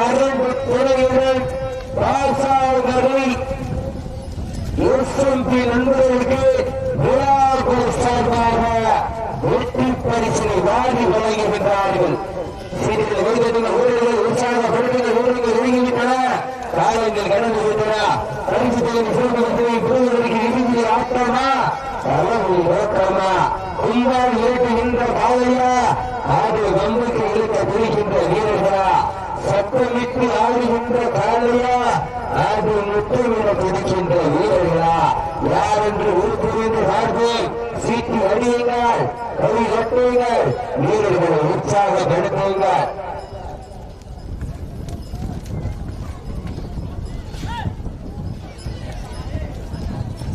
கரும்பு துறையுடன் பாசாவதை எஸ்எம்பி நண்பர்களுக்கு விழாக்குழு சார்பாக வெற்றி பரிசினை வாங்கி வழங்குகின்றார்கள். சிறிது வீரர்கள் ஊழல்கள் உற்சாகப்படுத்துகிற ஊழல்கள் ஒழுங்கிவிட்டன காலங்கள் கடந்து விட்டன பரிசு தொகை சிறப்பு பெறுவதற்கு இறுதி ஆட்டமா? அளவு நோக்கமா? கும்பால் இயக்குகின்ற காலையா ஆடு வம்புக்கு இழுக்க பிடிக்கின்ற வீரர்களா சத்தமிட்டு ஆடுகின்ற காலையா ஆடு முத்தமிட பிடிக்கின்ற வீரர்கள் யார் என்று உறுப்புரிந்து பார்ப்போம் சீட்டி அடியுங்கள் கை கட்டுங்கள் வீரர்களை உற்சாகப்படுத்துங்கள்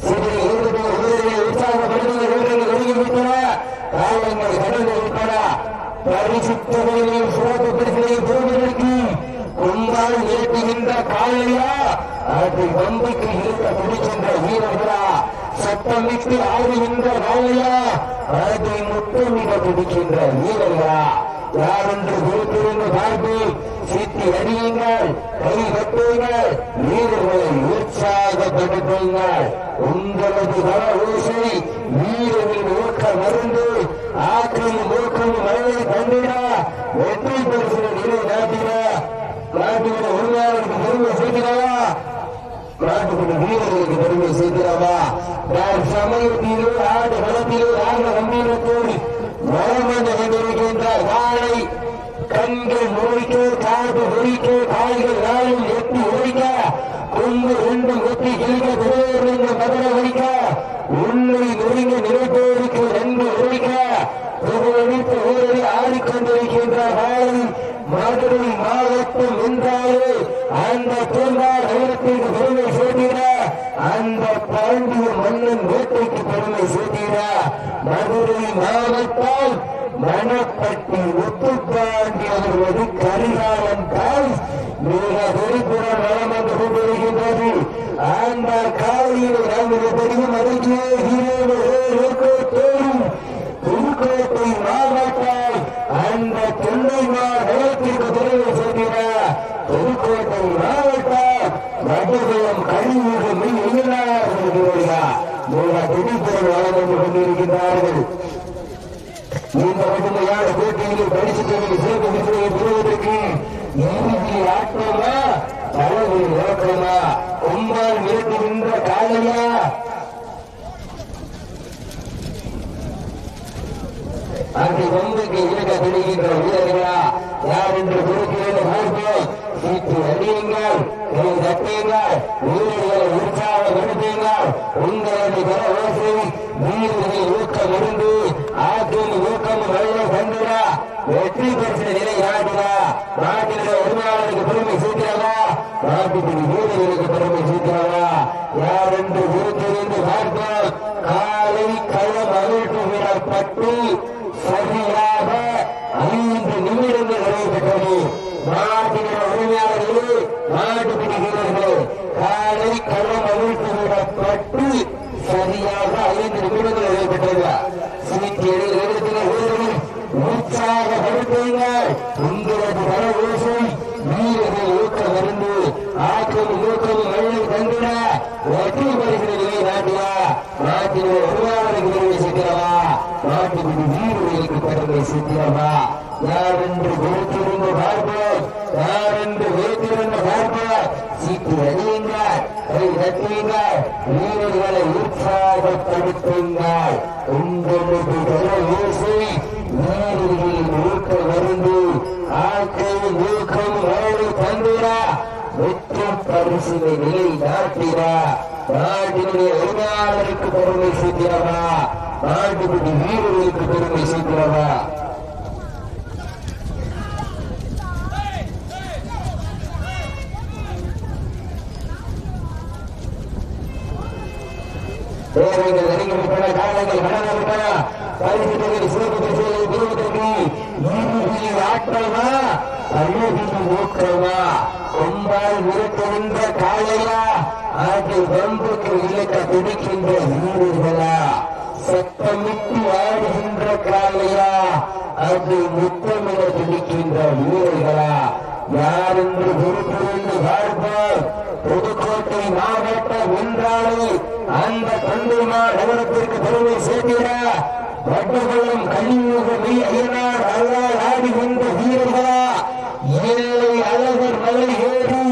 சிறிது வீரர்கள் வீரர்களை உற்சாகப்படுத்துங்கள் வீரர்கள் ஒழுங்கிவிட்டன காலங்கள் கடந்து விட்டன பரிசுத்தவையும் சிறப்பு பரிசுகளையும் பெறுவதற்கு கொண்டால் ஏற்றுகின்ற காலையா அதை வம்பிக்கு இருக்க பிடிக்கின்ற வீரர்களா? சத்தமிட்டு ஆடுகின்ற காலையா அதை முத்தமிட பிடிக்கின்ற வீரர்களா? யார் என்று பொறுத்திருந்து பார்ப்போம் சீட்டி அடியுங்கள் கை கட்டுங்கள் வீரர்களை உற்சாகப்படுத்துங்கள். உங்களது வர ஓசை வீரர்களின் ஊக்க மருந்து ஆக்கம் ஊக்கம் மழை தந்திட வெற்றி பெறுகிற நிலை நாட்டிட நாட்டுக்கு உரிமையாளருக்கு பெருமை செய்கிறார் நாட்டுக்கு வீரர்களுக்கு பெருமை சேர்க்கிறாரா யார் சமயத்திலோ ஆடு குளத்திலோ ராக கம்பீரத்தோடு வளம் வந்து கொண்டிருக்கின்ற காலை கண்கள் நோய்க்கோ காது ஒழிக்கோ காய்கள் நாளும் எட்டி ஒழிக்க கொண்டு ரெண்டும் ஒட்டி கிழிக்க திரையிலிருந்து மதுர ஒழிக்க உண்மை நொறுங்க நிலைப்போருக்கு நன்கு ஒழிக்க புகழடித்து ஊரடி ஆடிக்கொண்டிருக்கின்ற வாழை மதுரை மாவட்டம் என்றாலே அந்த பூங்கா நகரத்திற்கு பெருமை சேர்த்திட அந்த பாண்டிய மன்னன் வேட்டைக்கு பெருமை சேர்த்திட மதுரை மாவட்டம் மணப்பட்டி ஒத்துப்பாண்டி அவர்களது கரிகாலன் கால் மிக வெளிப்புற நலம் என்று கொண்டிருக்கின்றது. அந்த காலையில் நமது தெரியும் அருகே தோறும் புதுக்கோட்டை மாவட்டம் அந்த தொண்டைமார் நிலத்திற்கு தெரிவு செல்கிறார் புதுக்கோட்டை மாவட்டம் மதுரம் கழிவுகள் மின் எதிராக வெளிப்புற நலம் என்று கொண்டிருக்கின்றார்கள் இந்த கடுமையான போட்டியில் பரிசு தொகையை சிறப்பு விருதுகளை பெறுவதற்கு ஆட்டமா தலைமை நோக்கமா கொம்பால் மிரட்டுகின்ற காலையா அந்த கொம்புக்கு இலக்க பிடிக்கின்ற வீரர்களா யார் என்று பொறுக்கிறேன் பார்ப்போம் சீட்டு அடியுங்கள் தட்டுங்கள் வீரர்களை உற்சாகப்படுத்துங்கள் உங்களது கர ஓசை வீரர்களை ஊக்கம் இருந்து ஆற்றின் ஊக்கம் வழிய தந்துடா வெற்றி பெற்ற நிலை ஆடுதா நாட்டினுடைய உரிமையாளருக்கு பெருமை சேர்க்கிறவா நாட்டுக்கு வீரர்களுக்கு பெருமை சேர்க்கிறவா யார் என்று பொறுத்திருந்து பார்ப்போம் காலை களம் அகழ்த்து விடப்பட்டு சரியாக ஐந்து நிமிடங்கள் நடைபெற்றது நாட்டினுடைய உரிமையாளர்களே மாடுபிடி வீரர்களே காலை களம் அவிழ்த்து விடப்பட்டு சரியாக ஐந்து நிமிடங்கள் நடைபெற்றது சீட்டி அடியில் இடத்துல வீரர்கள் உற்சாகப்படுத்துங்கள் உங்களது வர ஓசை வீரர்கள் ஊக்க மருந்து ஆக்கம் ஊக்கம் மழை தந்திட வெற்றி பெறுகிறதில்லை நாட்டியா நாட்டில் உருவாவதுக்கு பெருமை சேர்க்கிறவா நாட்டுக்கு வீரர்களுக்கு பெருமை சேர்க்கிறவா யார் என்று பொறுத்திருந்து பார்ப்போம் யார் என்று வைத்திருந்து பார்ப்போம் சீட்டு அடியுங்கள் கை தட்டுவீங்கள் வீரர்களை உற்சாகப்படுத்துங்கள். உங்களுக்கு பெற ஓசை வீரர்களின் ஊக்க மருந்து ஆக்கம் ஊக்கம் மழை தந்திரா வெற்றி பரிசினை நிலை நாட்டினா நாட்டினுடைய உரிமையாளருக்கு பெருமை சேர்க்கிறவா? நாட்டுப்படி வீரர்களுக்கு பெருமை சேர்க்கிறவா? தேவைகள் அறிவிக்கப்பட காலங்கள் கடந்திருப்பன பரிசு தொகை சிறப்பு பரிசுகளை பெறுவதற்கு இறுதி ஆற்றமா அழகிய ஊக்கமா கொம்பால் விருட்டுகின்ற காளையா? அது பம்புக்கு இலக்க துடிக்கின்ற வீரர்களா? சத்தமிட்டு ஆடுகின்ற காளையா? அது முத்தமிட துடிக்கின்ற வீரர்களா? யார் என்று பொறுப்பிருந்து பார்ப்போம். புதுக்கோட்டை மாவட்ட ஒன்றாளி அந்த தொண்டைமா நகரத்திற்கு பெருமை சேர்க்கிற வட்டகுளம் கலியுகமை ஐயனார் அல்லால் ஆடி வந்த வீரர்களா? ஏழை அழகர் மலை ஏறி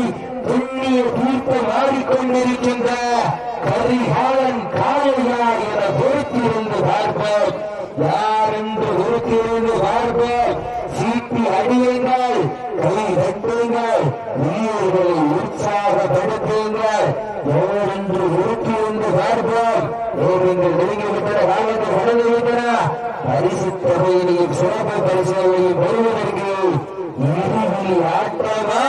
புண்ணிய தீர்த்தம் ஆடிக்கொண்டிருக்கின்ற கரிகாலன் காளையா என பொறுத்திருந்து பார்ப்போம் யார் என்று பொறுத்திருந்து பார்ப்போம் சீட்டி அடியுங்கள் கை தட்டுங்கள் வீரர்களை உற்சாகப்படுத்துங்கள் யார் என்று பொறுத்திருந்து பார்ப்போம் நீங்கள் நெருங்கிவிட்டன காலத்தில் கடந்து விட்டன பரிசு தொகையினையும் சிறப்பு பரிசுகளையும் பெறுவதற்கு இறுதி ஆட்டமா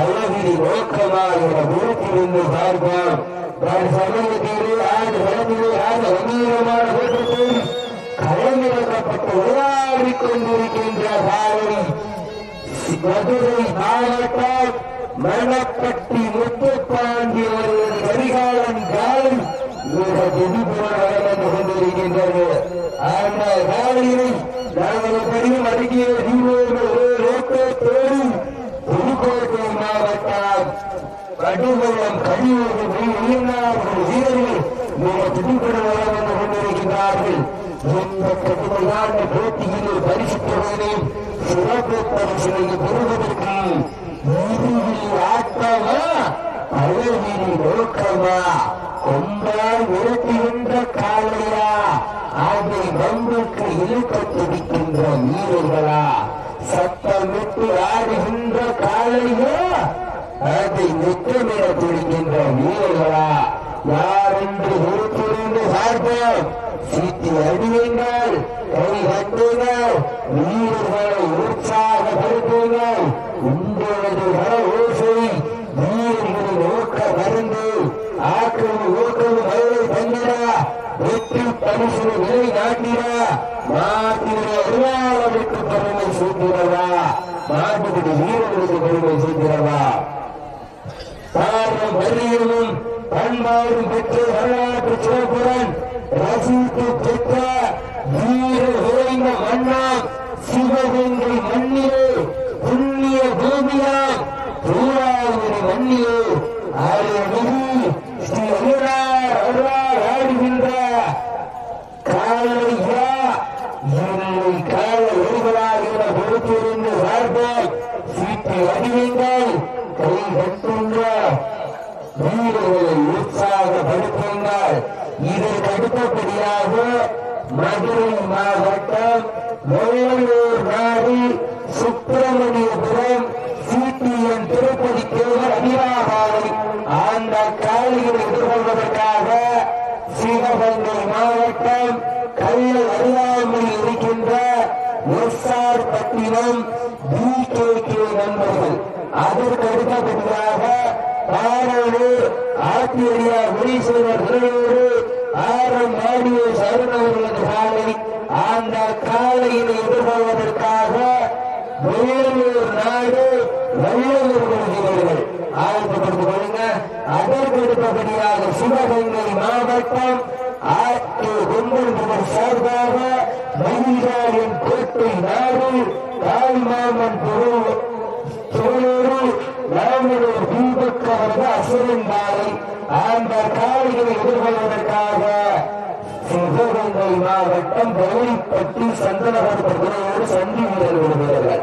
அழகிரி நோக்கமா என பொறுத்திருந்து பார்ப்போம் நான் சமூகத்திலே ஆண்டு கடந்திலே ஆண்டு கம்பீரமான தோற்றத்தில் களமிறக்கப்பட்டு விளையாடிக் கொண்டிருக்கின்ற பாரதி மதுரை மாவட்டம் மணப்பட்டி முத்துப்பாண்டி அவர்களது கரிகாலன் காலம் மிக துடிப்புடன் வளர்ந்து கொண்டிருக்கின்றது அந்த காலையை நாங்கள் பெரிய அருகே தீவோடு புதுக்கோட்டை மாவட்டம் கடுகுளம் கழிவு உயிர்நார்கள் வீரர்கள் மிக துடிப்புடன் வளர்ந்து இந்த கடுமையான போட்டியில் பரிசு தொகையினையும் சிறப்பு பரிசுகளை பெறுவதற்கு இறுதி ஆட்டமா அழகிரி நோக்கமா கொண்டால் விரட்டுகின்ற காளையா அதை பம்புக்கு இழுக்க துடிக்கின்ற வீரர்களா சத்தமிட்டு ஆடுகின்ற காளையா அதை முத்தமிட துடிக்கின்ற வீரர்களா யார் என்று பொறுத்திருந்து பார்ப்போம் சீட்டி அடியுங்கள் கை கட்டுங்கள் வீரர்களை உற்சாகப்படுத்துங்கள் உங்களது வர ஓசை வீரர்களின் ஊக்க மருந்து ஆக்கம் ஊக்கம் மழை தந்திரா வெற்றி பரிசு நிலை நாட்டினா நாட்டினுடைய அறிவாளருக்கு பெருமை சூட்டினவா நாட்டுக்கு வீரர்களுக்கு பெருமை சூட்டினவா பாரம் வரியிலும் பண்பாடும் பெற்று வரலாற்று சிறப்புடன் ரசித்து பெற்ற வீர உறைந்த மன்னா சிவகங்கை மண்ணிலே புண்ணிய பூமியாம் தூராவுரி மண்ணிலே அருள்மிகு ஸ்ரீ அருளார் அருளார் ஆடுகின்ற காலையா என்னை கால ஒருவராகிற பொறுத்திருந்து பார்ப்போம் சீட்டை அடியுங்கள் கை கட்டுங்கள் வீரர்களை உற்சாகப்படுத்துங்கள் இதற்கு அடுத்தபடியாக மதுரை மாவட்டம் வெள்ளலூர் நாடு சுப்பிரமணியபுரம் சிபிஎம் திருப்பதி தேவர் அபிராபாவை அந்த காலையில் எதிர்கொள்வதற்காக சிவகங்கை மாவட்டம் கல்லை அறியாமல் இருக்கின்ற எஸ்ஆர் பட்டினம் பிகேகே நண்பர்கள் அதற்கடுத்தபடியாக பாரூர் ஆத்திரியா முனீஸ்வரர் திருநூறு ஆரம் மாடிய சரணவர்களது காலை அந்த காலையில் எதிர்கொள்வதற்காக வேலூர் நாடு வல்லூர் கொள்ளுங்க. அதற்கடுத்தபடியாக சிவகங்கை மாவட்டம் ஆட்டு கொம்பன் சார்பாக நம்முடைய ராமனூர் தீபக் அவர்கள் அந்த காரிகளை எதிர்கொள்வதற்காக சிவகங்கை மாவட்டம் பழனிப்பட்டி சந்தனபுரத்தோடு சந்தி வீரர் விடுகிறார்கள்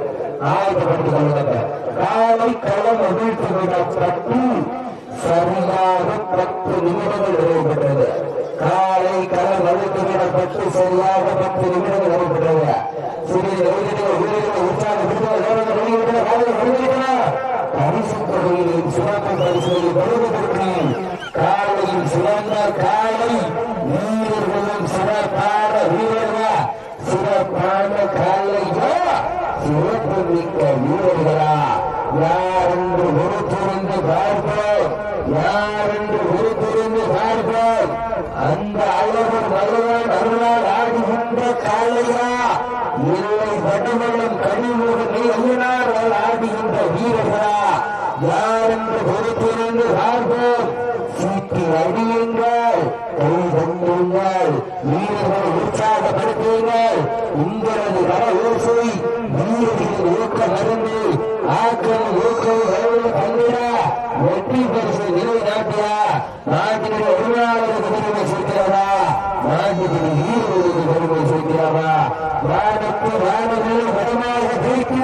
ஆயத்தப்படுத்திக் கொள்ளுங்கள். காலை களம் அவிழ்த்து விடப்பட்டு சரியாக பத்து நிமிடங்கள் நிறைவேற்றது காலை களம் அவிழ்த்து விடப்பட்டு சரியாக பத்து நிமிடங்கள் நிறைவேற்றது சிறிய வீரர்கள் வீரர்கள் உற்சாகம் பரிசு தொகையிலும் சிறப்பு பரிசுகளை சிறந்த வீரர்களும் சிறப்பான வீரர்களா சிறப்பான காலையா சிறப்பு மிக்க வீரர்களா யார் என்று பொறுத்திருந்து பார்ப்போம் யார் என்று பொறுத்திருந்து பார்ப்போம் அந்த அழகர் மகவான் அருளால் ஆடுகின்ற காலையா இல்லை வடமலம் கனிமுகனை ஐயனார் ஆடுகின்ற வீரர்களா யார் என்று பொறுத்திருந்து பார்ப்போம் சீட்டி அடியுங்கள் கை தந்துங்கள் வீரர்களை உற்சாகப்படுத்துங்கள் உங்களது வர ஓசை வீரர்களின் ஊக்க மருந்து ஆக்கம் ஊக்கம் வரவு பங்கிட வெற்றி பரிசு நிலைநாட்டியா நாட்டினுடைய உருவாளருக்கு பெருமை சேர்க்கிறதா நாட்டினுடைய வீரர்களுக்கு பெருமை சேர்க்கிறதா வானத்து வானங்களை வடமாக பிரித்து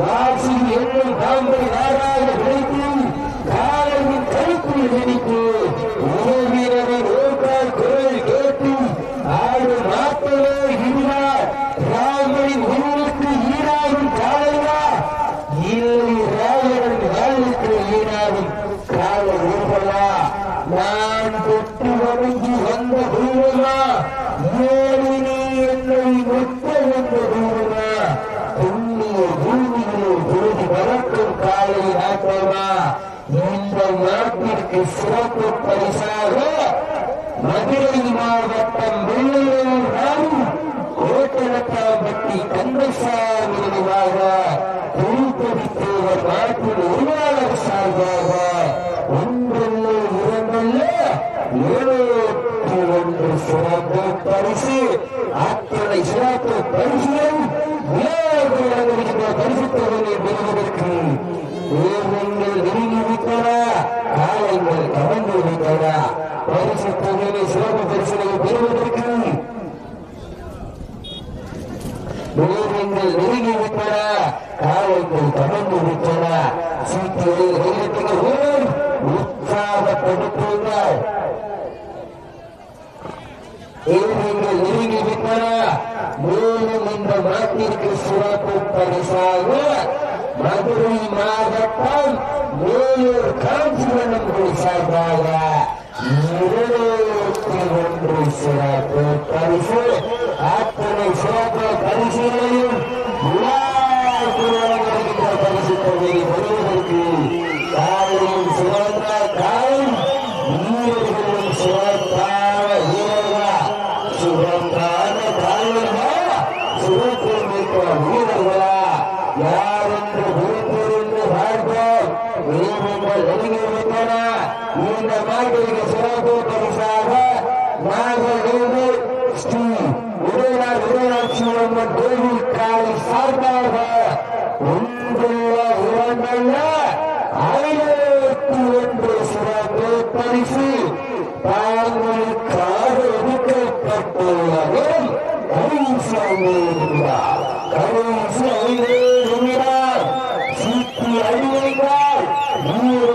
வாசி என்னும் பாம்பை நாடாக பிடித்து காலையின் கருத்தில் திணித்து உதவி வீரரின் ஓட்டால் குரல் கேட்டு ஆடு மாத்தலே இருந்தார் ராமனின் உயிருக்கு ஈடாகும் காலையா இல்லை ராவணன் வாழ்வுக்கு ஈடாகும் கால ஊர்களா நான் தொட்டு வணங்கி வந்த தூரமா ஏழு நீ என்னை ஒட்ட வந்த தூரமா புண்ணிய பூமியிலே பொழுது வளர்க்கும் காலை நாட்டமா இந்த நாட்டிற்கு சிறப்பு பரிசாக மதுரை மாவட்டம் வெள்ளையூர் நாடு கோட்டலத்தாம்பட்டி கந்தசாமி நினைவாக திருப்பதி தேவர் நாட்டின் உருவாளர் சார்பாக ஒன்றல்ல இரண்டல்ல எழுபத்தி ஒன்று சிறப்பு பரிசு அத்தனை சிறப்பு பரிசுகள் பரிசு தொகையை பெறுவதற்கு வேர்கள் நெருங்கி விட்டன காலங்கள் கவர்ந்து விட்டன பரிசு தொகையை சிறப்பு பரிசுகளை பெறுவதற்கு வேகங்கள் நெருங்கி விட்டன காலங்கள் விட்டன நெருங்கி மேலும் இந்த நாட்டிற்கு சிறப்பு பரிசாக மதுரை மாவட்டம் மேலூர் காஞ்சிபுரம் சார்பாக இருபத்தி ஒன்று சிறப்பு பரிசு. அத்தனை சிறப்பு பரிசுகளையும் பரிசு தொகையை காலை வீரர்களும் சிறப்பான வீரர்களா சிறப்பான காலையா சிறப்பு மிக்க வீரர்களா யார் என்று பொறுத்திருந்து பார்ப்போம் வீரர்கள் நெருங்கிவிட்டன இந்த நாட்டிற்கு சிறப்பு பரிசாக நாங்கள் ஸ்ரீ உதயநாள் உதயநாட்சி அம்மன் கோவில் காலை சார்பாக ஒன்றுள்ள இரண்டல்ல ஆயிரத்தி ஒன்று சிறப்பு பரிசு தாங்களுக்காக ஒதுக்கப்பட்டுள்ளதும் கடைசி ஐந்து நிமிடம் கடைசி Mano.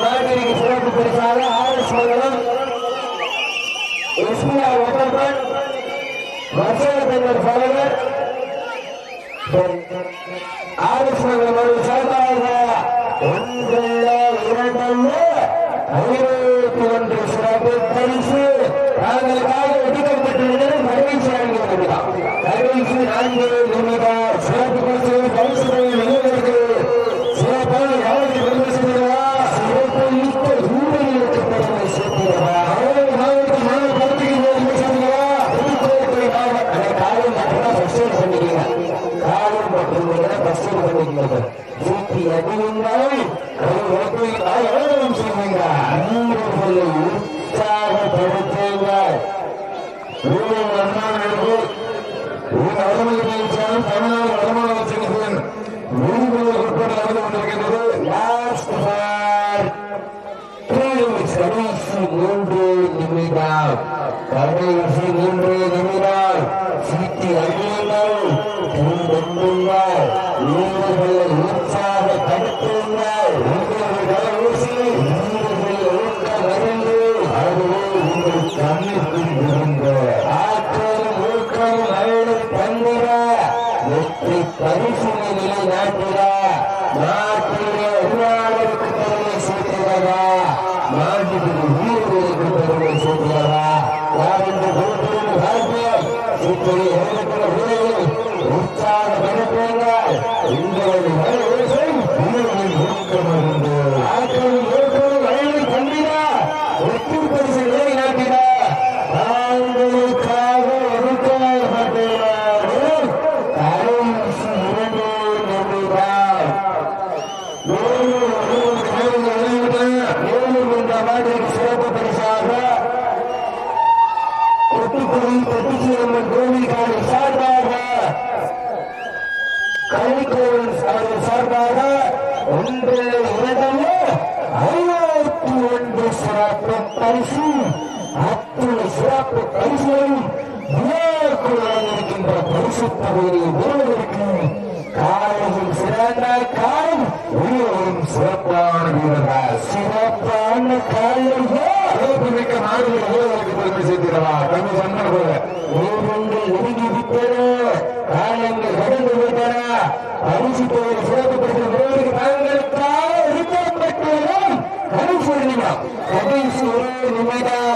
மாவீரருக்கு சிறப்பு பரிசாக ஆர் எஸ் மங்கலம் இஸ்மியா ஒட்டப்பன் வசந்தர் தலைவர் ஆர் எஸ் மங்கலம் அவர்கள் சிறப்பாக ஒன்றல்ல இரண்டல்ல ஐநூத்தி ஒன்று சிறப்பு பரிசு தாங்களுக்காக ஒதுக்கப்பட்டிருந்தது மகிழ்ச்சி நான்கு நிமிடம் மகிழ்ச்சி நான்கு நிமிடம் சிறப்பு பரிசு பரிசு வெளியிலிருக்கிறது ஊரவல்ல இருக்கின்ற பரிசுத்தவையை பெறுவதற்கு காலையில் சிறந்த காலம் உயிரையும் சிறப்பான வீரர்கள். சிறப்பான காலையில்மிக்க நாடுகளுக்கு பெருமை தங்க சொன்ன போல நீர்கள் ஒதுங்கி விட்டன காலங்கள் கடந்து விட்டன. பரிசு தொகை சிறப்புப்படுத்தும் வீரர்களுக்கு தாங்களுக்காக இருக்கப்பட்டாலும் கடைசி நிமிடம் கடைசி ஒரு நிமிடம்.